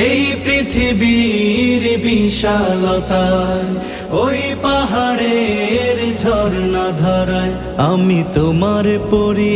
এই পৃথিবীর বিশালতায় ওই পাহাড়ের ঝর্ণা ধরায় আমি তোমার পরি